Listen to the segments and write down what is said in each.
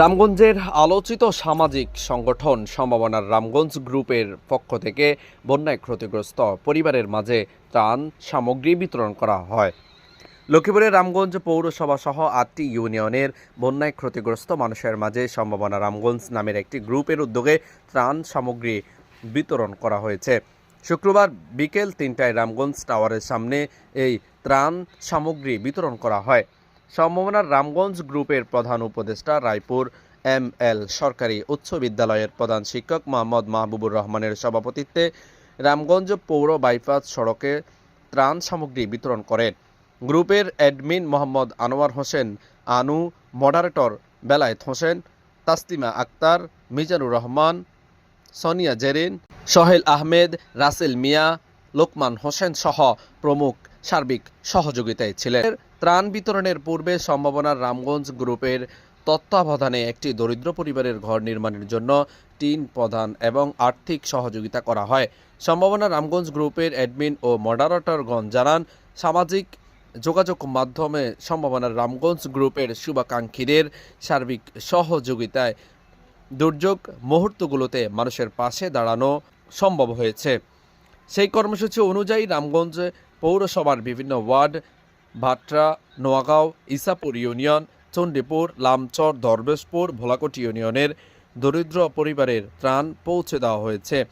রামগঞ্জের আলোচিত সামাজিক সংগঠন সম্ভাবনার রামগঞ্জ গ্রুপের পক্ষ থেকে বন্যায় ক্ষতিগ্রস্ত পরিবারের মাঝে ত্রাণ সামগ্রী বিতরণ করা হয়। লক্ষ্মীপুরের রামগঞ্জ পৌরসভা সহ আটটি ইউনিয়নের বন্যায় ক্ষতিগ্রস্ত মানুষের মাঝে সম্ভাবনা রামগঞ্জ নামের একটি গ্রুপের উদ্যোগে ত্রাণ সামগ্রী বিতরণ করা হয়েছে। শুক্রবার বিকেল তিনটায় রামগঞ্জ টাওয়ারের সামনে এই ত্রাণ সামগ্রী বিতরণ করা হয়। সম্ভাবনার রামগঞ্জ গ্রুপের প্রধান উপদেষ্টা রায়পুর এম এল সরকারি উচ্চ বিদ্যালয়ের প্রধান শিক্ষক মোহাম্মদ মাহবুবুর রহমানের সভাপতিত্বে রামগঞ্জ পৌর বাইপাস সড়কে ত্রাণ সামগ্রী বিতরণ করেন। গ্রুপের অ্যাডমিন মোহাম্মদ আনোয়ার হোসেন, আনু, মডারেটর বেলায়েত হোসেন, তাসলিমা আক্তার, মিজানুর রহমান, সোনিয়া জেরিন, সোহেল আহমেদ, রাসেল মিয়া, লোকমান হোসেন সহ প্রমুখ সার্বিক সহযোগিতায় ছিলেন। ত্রাণ বিতরণের পূর্বে সম্ভাবনার রামগঞ্জ গ্রুপের তত্ত্বাবধানে একটি দরিদ্র পরিবারের ঘর নির্মাণের জন্য টিন প্রদান এবং আর্থিক সহযোগিতা করা হয়। সম্ভাবনা রামগঞ্জ গ্রুপের অ্যাডমিন ও মডারেটরগণ জানান, সামাজিক যোগাযোগ মাধ্যমে সম্ভাবনার রামগঞ্জ গ্রুপের শুভাকাঙ্ক্ষীদের সার্বিক সহযোগিতায় দুর্যোগ মুহূর্তগুলোতে মানুষের পাশে দাঁড়ানো সম্ভব হয়েছে। সেই কর্মসূচি অনুযায়ী রামগঞ্জ পৌরসভার বিভিন্ন ওয়ার্ড ভাট্রা, নোয়াগাঁও, ইসাপুর ইউনিয়ন, চণ্ডীপুর, লামচর দরবেশপুর ভোলাকোট ইউনিয়নের দরিদ্র পরিবারের ত্রাণ পৌঁছে দেওয়া হয়েছে।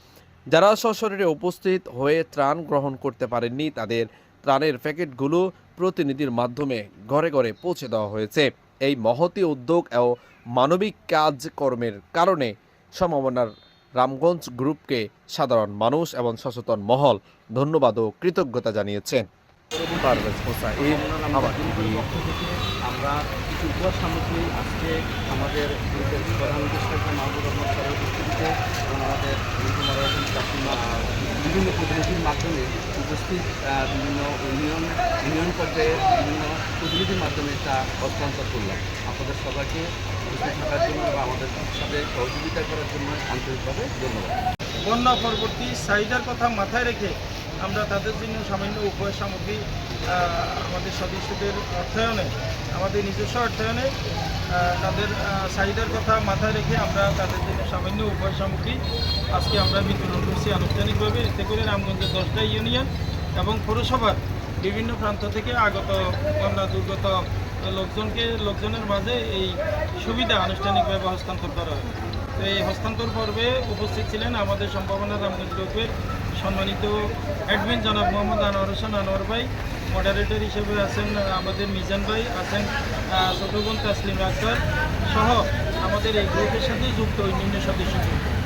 যারা সশরীরে উপস্থিত হয়ে ত্রাণ গ্রহণ করতে পারেননি, তাদের ত্রাণের প্যাকেটগুলো প্রতিনিধির মাধ্যমে ঘরে ঘরে পৌঁছে দেওয়া হয়েছে। এই মহতি উদ্যোগ ও মানবিক কাজকর্মের কারণে সম্ভাবনার রামগঞ্জ গ্রুপকে সাধারণ মানুষ এবং সচেতন মহল ধন্যবাদ ও কৃতজ্ঞতা জানিয়েছেন। পারভেজ হোসাইন আবার। আমরা কিছু উপহার সামগ্রী আজকে আমাদের প্রধান উপদেষ্টা মাহবুব রহমান স্যারের উপস্থিতিতে এবং আমাদের বিভিন্ন প্রতিনিধির মাধ্যমে উপস্থিত বিভিন্ন ইউনিয়ন ইউনিয়ন পর্যায়ে বিভিন্ন প্রতিনিধির মাধ্যমে তা হস্তান্তর করলাম। আপনাদের সবাইকে উপস্থিত থাকার জন্য এবং আমাদের সাথে সহযোগিতা করার জন্য আন্তরিকভাবে ধন্যবাদ। বন্যা পরবর্তী চাহিদার কথা মাথায় রেখে আমরা তাদের জন্য সামান্য উপহার সামগ্রী আমাদের সদস্যদের অর্থায়নে, আমাদের নিজস্ব অর্থায়নে তাদের চাহিদার কথা মাথায় রেখে আমরা তাদের জন্য সামান্য উপহার সামগ্রী আজকে আমরা বিতরণ করছি আনুষ্ঠানিকভাবে। এতে করে রামগঞ্জের দশটা ইউনিয়ন এবং পৌরসভার বিভিন্ন প্রান্ত থেকে আগত বন্যা দুর্গত লোকজনকে, লোকজনের মাঝে এই সুবিধা আনুষ্ঠানিকভাবে হস্তান্তর করা হয়। তো এই হস্তান্তর পর্বে উপস্থিত ছিলেন আমাদের সম্ভাবনা রামগঞ্জ গ্রুপের সম্মানিত অ্যাডমিন জনাব মোহাম্মদ আনোয়ার হোসেন আনোয়ার ভাই মডারেটর হিসেবে আছেন আমাদের মিজান ভাই আছেন ছোটবোন তাসলিম আক্তার সহ আমাদের এই গ্রুপের সাথে যুক্ত অন্যান্য সদস্যদের